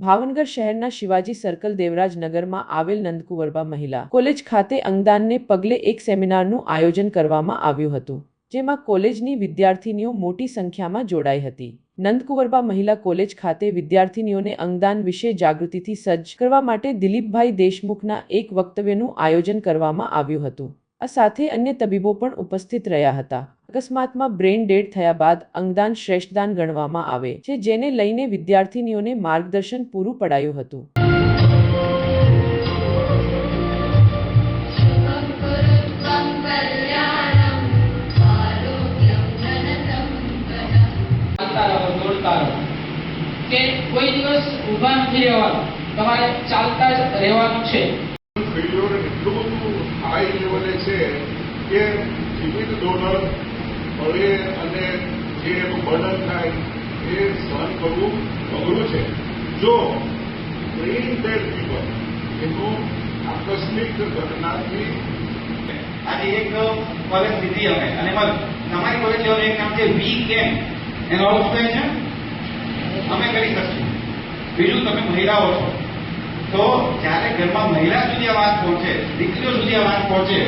ભાવનગર શહેરના શિવાજી સર્કલ દેવરાજ નગરમાં આવેલ નંદકુંવરબા મહિલા કોલેજ ખાતે અંગદાનને પગલે એક સેમિનારનું આયોજન કરવામાં આવ્યું હતું, જેમાં કોલેજની વિદ્યાર્થીનીઓ મોટી સંખ્યામાં જોડાઈ હતી. નંદકુંવરબા મહિલા કોલેજ ખાતે વિદ્યાર્થીનીઓને અંગદાન વિશે જાગૃતિથી સજ્જ કરવા માટે દિલીપભાઈ દેશમુખના એક વક્તવ્યનું આયોજન કરવામાં આવ્યું હતું. આ સાથે અન્ય તબીબો પણ ઉપસ્થિત રહ્યા હતા. અકસ્માતમાં બ્રેઇન ડેડ થયા બાદ અંગદાન શ્રેષ્ઠદાન ગણવામાં આવે છે જેને લઈને વિદ્યાર્થીનીઓને માર્ગદર્શન પૂરું પડાયું હતું. કોઈ દિવસ ઊભા નથી રહેવાનું તમારે ચાલતા જ રહેવાનું છે. મળે અને જે એનું બર્ડન થાય એ સહન કરવું અઘરું છે. જો બ્રેઇન ડેડ પીપલ એનું આકસ્મિક ઘટનાથી આજે એક કોલેજ લીધી અમે, અને તમારી કોલેજ લેવાનું એક નામ છે વી કેમ એનો અર્થ થાય છે? અમે કરી શકશું. બીજું, તમે મહિલાઓ છો. તો જ્યારે ઘરમાં મહિલા સુધી આ વાત પહોંચે, દીકરીઓ સુધી આ વાત પહોંચે,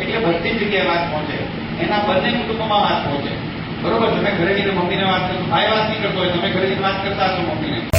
એટલે બધી જગ્યાએ વાત પહોંચે. એના બંને કુટુંબમાં વાત પહોંચે બરોબર? તમે ઘરે જઈને મમ્મીને વાત કરશો ભાઈ વાત નહીં કરતો હોય, તમે ઘરે જઈને વાત કરતા હશો મમ્મીને.